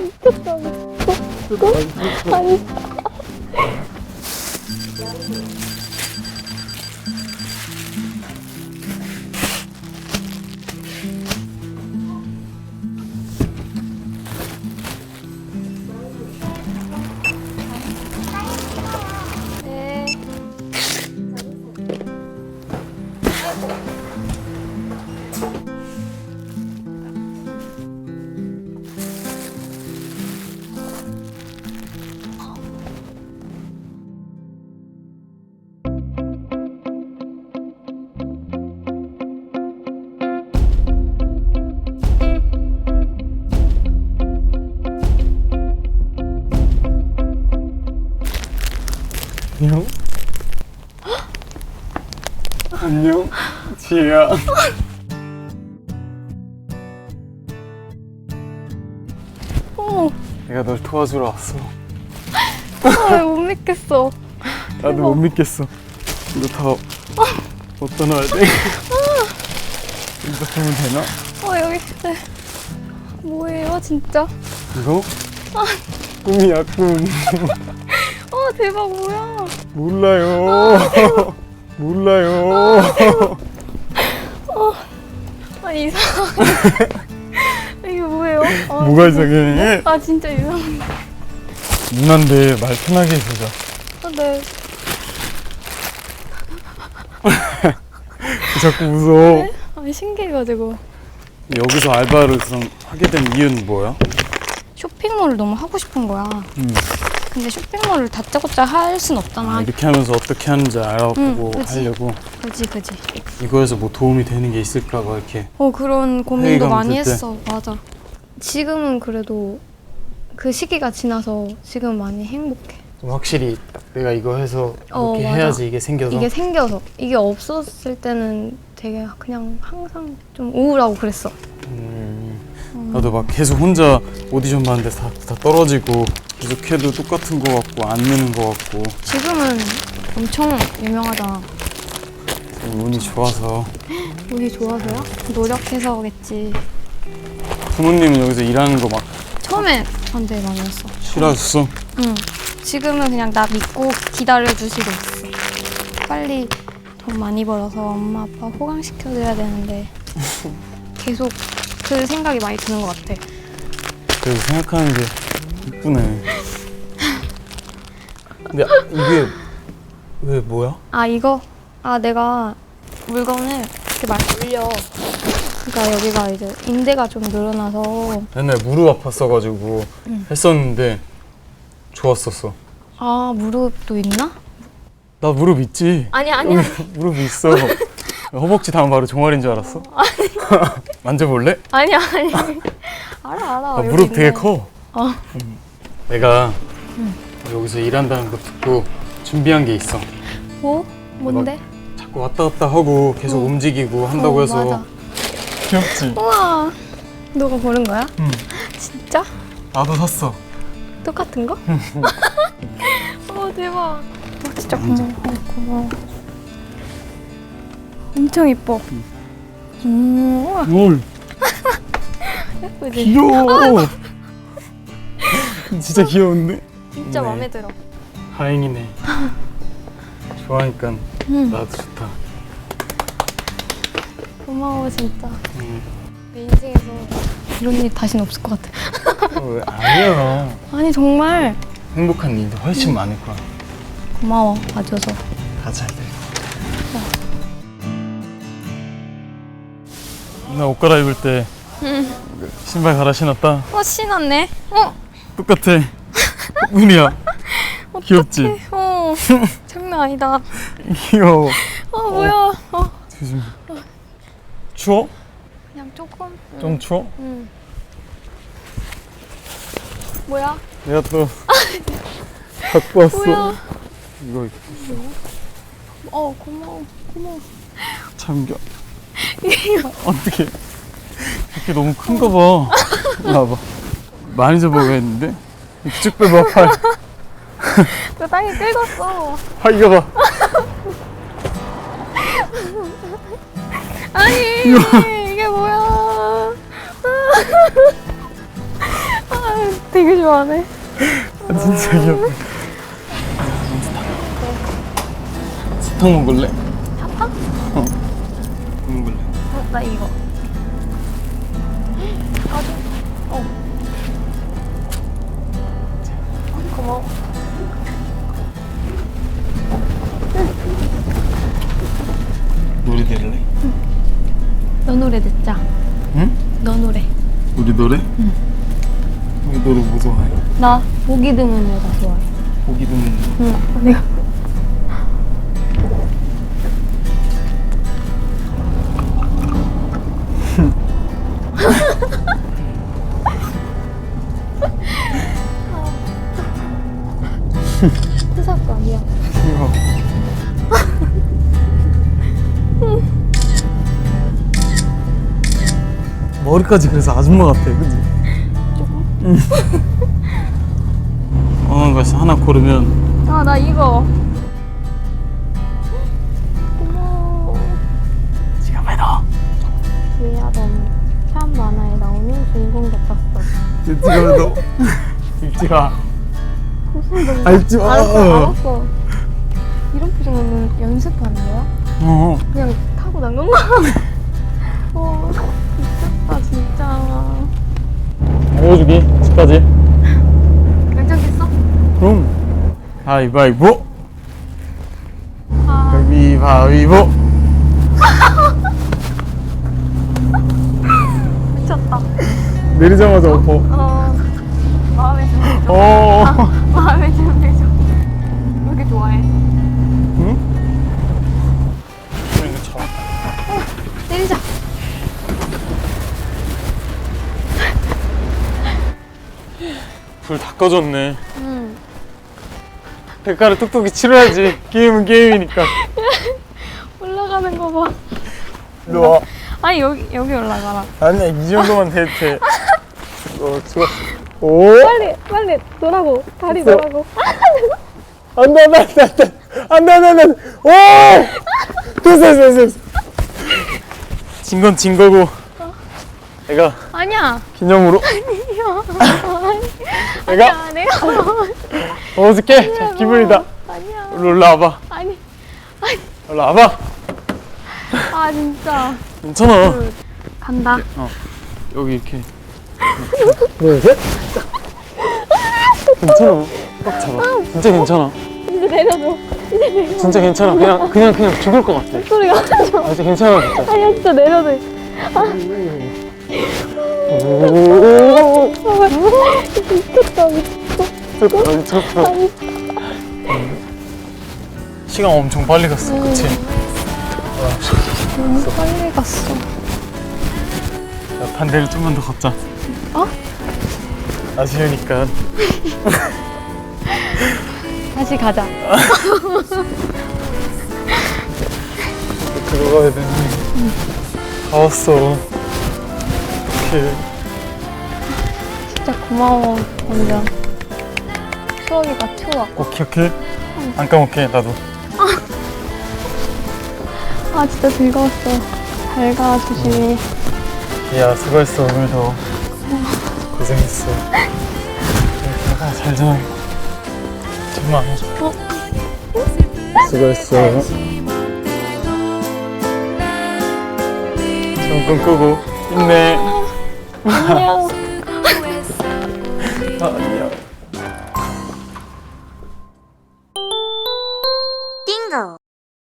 미쳤다 미쳤어 아니 안녕. 안녕, 지혜야. 어, 내가 널 도와주러 왔어. 아, 못 믿겠어. 나도 못 믿겠어. 이거 다 어디다 놔야 돼? 이거 하면 되나? 어, 여기, 네. 뭐예요, 진짜? 이거? 꿈이야, 꿈. 어, 대박, 뭐야. 몰라요. 몰라요. 아, 이상해. 이게 뭐예요? 아, 뭐가 이상해? 아, 진짜 이상해. 누난데 말 편하게 해보자. 아, 네. 자꾸 웃어. 아, 신기해가지고. 여기서 알바를 그럼 하게 된 이유는 뭐야? 쇼핑몰을 너무 하고 싶은 거야. 음. 근데 쇼핑몰을 다짜고짜 할 순 없잖아. 아, 이렇게 하면서 어떻게 하는지 알아보고 응, 그치. 하려고 그지, 그지. 이거에서 뭐 도움이 되는 게 있을까 봐 이렇게 어, 그런 고민도 회의감 많이 들 때. 했어. 맞아. 지금은 그래도 그 시기가 지나서 지금 많이 행복해. 좀 확실히 딱 내가 이거 해서 어, 이렇게 맞아. 해야지 이게 생겨서 이게 생겨서 이게 없었을 때는 되게 그냥 항상 좀 우울하고 그랬어. 음, 나도 막 계속 혼자 오디션 봤는데 다, 다 떨어지고 계속 해도 똑같은 거 같고 안 느는 거 같고 지금은 엄청 유명하잖아. 운이 좋아서 운이 좋아서요? 노력해서겠지. 부모님은 여기서 일하는 거 막 처음에 반대 많이 했어. 싫어했어 응. 지금은 그냥 나 믿고 기다려주시고 있어. 빨리 돈 많이 벌어서 엄마 아빠 호강시켜줘야 되는데 계속 그 생각이 많이 드는 것 같아. 그래도 생각하는 게 이쁘네 근데 이게 왜 뭐야? 아 이거 아 내가 물건을 이렇게 많이 올려. 그러니까 여기가 이제 인대가 좀 늘어나서 옛날 무릎 아팠어가지고 응. 했었는데 좋았었어 아 무릎도 있나? 나 무릎 있지? 아니 아니 무릎 있어 허벅지 닿으면 바로 종아리인 줄 알았어? 만져볼래? 아니 아니 알아 알아. 나 여기 무릎 되게 있네. 커 어. 음. 내가 여기서 일한다는 거 듣고 준비한 게 있어 뭐? 뭔데? 자꾸 왔다 갔다 하고 계속 응. 움직이고 한다고 어, 해서 맞아. 귀엽지? 우와. 너가 고른 거야? 응 진짜? 나도 샀어 똑같은 거? 어 대박. 어, 진짜 고마워. 어, 고마워. 엄청 이뻐. 음, 우와, 뭘 예쁘지? 귀여워 진짜 귀여운데? 진짜 네. 마음에 들어. 다행이네 좋아하니까 응. 나도 좋다 고마워 진짜. 음. 내 인생에서 이런 일 다시는 없을 것 같아. 어, 왜? 아니야 아니 정말 행복한 일도 훨씬 많을 거야 고마워 봐줘서. 다 잘 될 거야 나 옷 갈아입을 때 응. 신발 갈아 신었다 어 신었네. 어 똑같아 운이야 귀엽지? 어 장난 아니다. 귀여워 어 뭐야? 어 조심 추워? 그냥 조금. 응. 좀 추워? 응. 뭐야? 내가 또 갖고 왔어 뭐야? 이거 어 고마워 고마워. 참겨 어떻게 이렇게 너무 큰가 봐 나봐 많이 잡아가했는데 쭉 빼봐 팔 나 땅에 긁었어. 팔 이거 봐 아니 이게 뭐야? 되게 좋아하네. 아, 진짜 귀엽다. 사탕 먹을래? 사탕? 어. 먹을래. 어, 나 이거. 아주. 어. 고마워. 노래 들을래? 너 노래 듣자. 응? 너 노래. 우리 노래? 응. 우리 노래 뭐 좋아해? 나 보기 드문 여자 좋아해. 보기 드문 응. 내가. 머리까지 그래서 아줌마 같아, 그지? 응. 어느 것이 하나 고르면 아, 나 이거. 고마워. 지갑에 넣어. 지혜야, 넌참 만화에 나오는 주인공 같았어. 내 지갑에 넣어. 읽지 마. 무슨 너 아, 읽지 마. 알았어, 알았어. 이런 표정은 연습하는 거야? 어. 그냥 타고 난 건가? 어, 미쳤다, 진짜. 먹어주기, 집까지. 괜찮겠어? 그럼. 가위바위보. 아, 가위바위보. 미쳤다. 내리자마자 엎어. 어, 마음에 좀. 어. 마음에 좀 불 다 꺼졌네. 응. 대가를 톡톡히 치러야지. 게임은 게임이니까. 올라가는 거 봐. 일로 와. 아니, 여기, 여기 올라가라. 아니야, 이 정도만 돼도 돼. 어, 좋아. 오! 빨리, 빨리, 노라고. 다리 있어. 노라고. 안 돼, 안 돼, 안 돼, 안 돼. 안 돼, 안 돼, 안 돼. 오! 됐어, 됐어, 됐어. 진 건 진 거고. 내가 아니야. 기념으로 내가 아니야, 내가. 어저께 자, 기분이다. 아니야. 일로 올라와봐. 아니. 올라와봐. 아, 진짜. 괜찮아. 간다. 여기 이렇게. 둘, 셋. 괜찮아. 꽉 잡아. 진짜 괜찮아. 이제 내려줘. 이제 내려줘. 진짜 괜찮아. 그냥 그냥 그냥 죽을 것 같아. 소리가. 아, 진짜 괜찮아 진짜. 아니야, 진짜 내려줘. 오, 미쳤다, 미쳤어. 미쳤다 미쳤어. 시간 엄청 빨리 갔어. 그치? 너무 빨리 갔어. 야, 반대를 좀만 더 걷자. 어? 아쉬우니까. 다시 가자. 들어가야 되네. 다 왔어. 진짜 고마워, 완전. 추억이 다 추억. 꼭 기억해? 안 까먹게, 나도. 아, 진짜 즐거웠어. 잘 가, 조심히. 야, 수고했어, 오늘도. 고생했어. 아, 잘 자. 정말. 어? 수고했어. 전권 끄고 힘내. 안녕. 아,